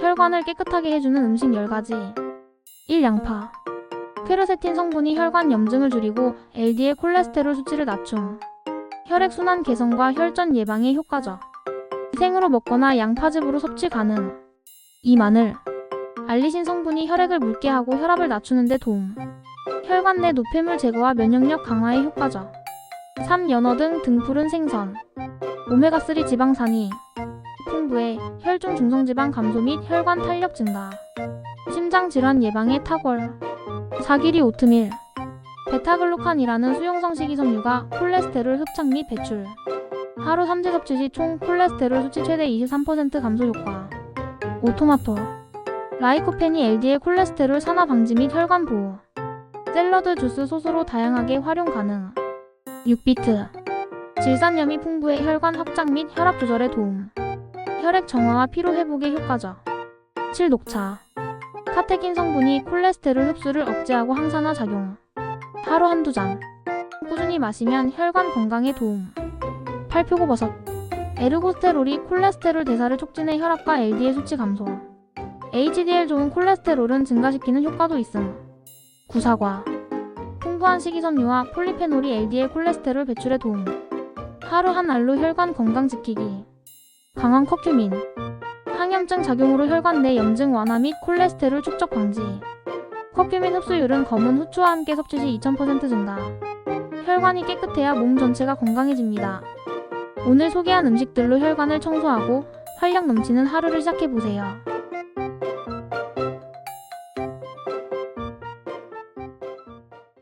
혈관을 깨끗하게 해주는 음식 10가지. 1. 양파. 퀘르세틴 성분이 혈관 염증을 줄이고 LDL 콜레스테롤 수치를 낮춤. 혈액순환 개선과 혈전 예방에 효과적 생으로 먹거나 양파즙으로 섭취 가능. 2. 마늘. 알리신 성분이 혈액을 묽게 하고 혈압을 낮추는 데 도움. 혈관 내 노폐물 제거와 면역력 강화에 효과적 3. 연어 등 등푸른 생선. 오메가3 지방산이 풍부해 혈중 중성지방 감소 및 혈관 탄력 증가 심장 질환 예방에 탁월 사기리 오트밀 베타글루칸이라는 수용성 식이섬유가 콜레스테롤 흡착 및 배출 하루 3제 섭취 시 총 콜레스테롤 수치 최대 23% 감소 효과 오토마토 라이코펜이 LDL 콜레스테롤 산화 방지 및 혈관 보호 샐러드 주스 소스로 다양하게 활용 가능 6비트 질산염이 풍부해 혈관 확장 및 혈압 조절에 도움 혈액 정화와 피로 회복에 효과적 7. 녹차. 카테킨 성분이 콜레스테롤 흡수를 억제하고 항산화 작용. 하루 한두 잔. 꾸준히 마시면 혈관 건강에 도움. 8. 표고버섯. 에르고스테롤이 콜레스테롤 대사를 촉진해 혈압과 LDL 수치 감소 HDL 좋은 콜레스테롤은 증가시키는 효과도 있음. 9. 사과. 풍부한 식이섬유와 폴리페놀이 LDL 콜레스테롤 배출에 도움. 하루 한 알로 혈관 건강 지키기 강한 커큐민. 항염증 작용으로 혈관 내 염증 완화 및 콜레스테롤 축적 방지. 커큐민 흡수율은 검은 후추와 함께 섭취 시 2000% 증가 혈관이 깨끗해야 몸 전체가 건강해집니다. 오늘 소개한 음식들로 혈관을 청소하고 활력 넘치는 하루를 시작해보세요